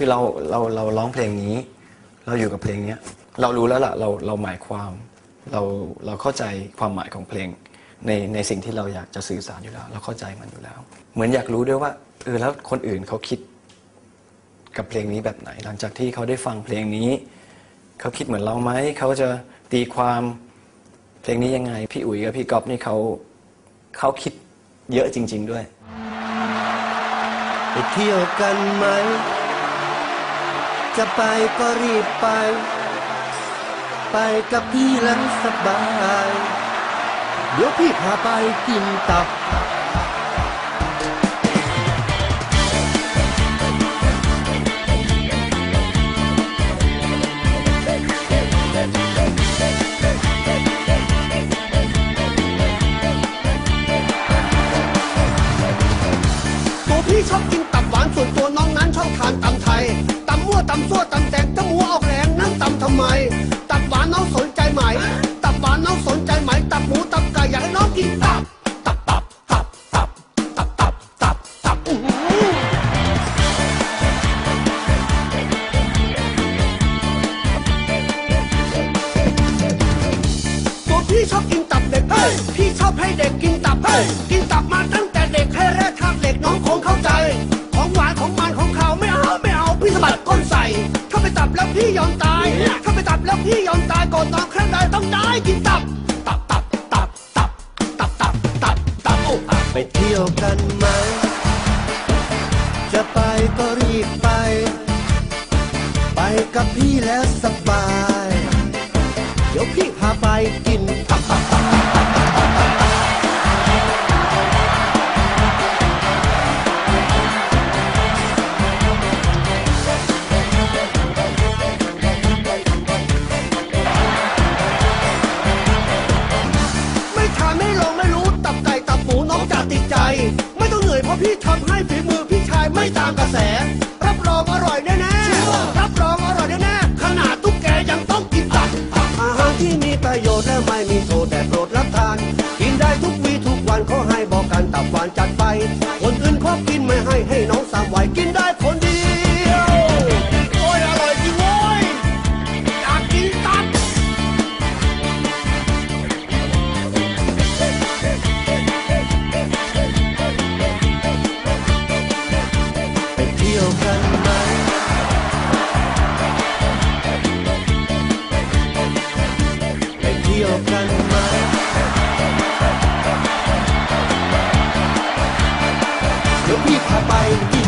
คือเราเราเราร้องเพลงนี้ เราอยู่กับเพลงเนี้ยเรารู้แล้วล่ะเราเราหมายความ เราเราเข้าใจความหมายของเพลง ในในสิ่งที่เราอยากจะสื่อสารอยู่แล้ว เราเข้าใจมันอยู่แล้ว เหมือนอยากรู้ด้วยว่าเออแล้วคนอื่นเขาคิดกับเพลงนี้แบบไหน หลังจากที่เขาได้ฟังเพลงนี้เขาคิดเหมือนเราไหมเขาจะตีความเพลงนี้ยังไง พี่อุ๋ยกับพี่ก๊อฟนี่เขาเขาคิดเยอะจริง ๆด้วยไปเที่ยวกันไหม จะไปก็รีบไป ไปกับพี่หลังสบาย เดี๋ยวพี่พาไปกินตับ พี่ชอบให้เด็กกินตับเฮ้กินตับมาตั้งแต่เด็กให้แรกทางเด็กน้องคงเข้าใจ ของหวานของมันของเขาไม่เอาไม่เอาพี่สะบัดก้นใส่ถ้าไปตับแล้วพี่ยอมตาย ถ้าไปตับแล้วพี่ยอมตายก่อนนอนครั้งใดต้องได้กินตับ ตับตับตับตับตับตับตับตับโอ้อะไปเที่ยวกันไหมจะไปก็รีบไป ไปกับพี่แล้วสบาย เดี๋ยวพี่พาไปกินตับตับ ทำให้ฝีมือพี่ชายไม่ตามกระแส รับรองอร่อยแน่ๆรับรองอร่อยแน่ๆขนาดตุ๊กแกยังต้องกินตับอาหารที่มีประโยชน์และไม่มีโทษแต่โปรดรับทาน กินได้ทุกวีทุกวันขอให้บอกกันตับหวานจัดไป คนอื่นขอกินไม่ให้ให้น้องสามวัยกิน ที่ยวกันไหเดี๋ยวพี่พาไปกิน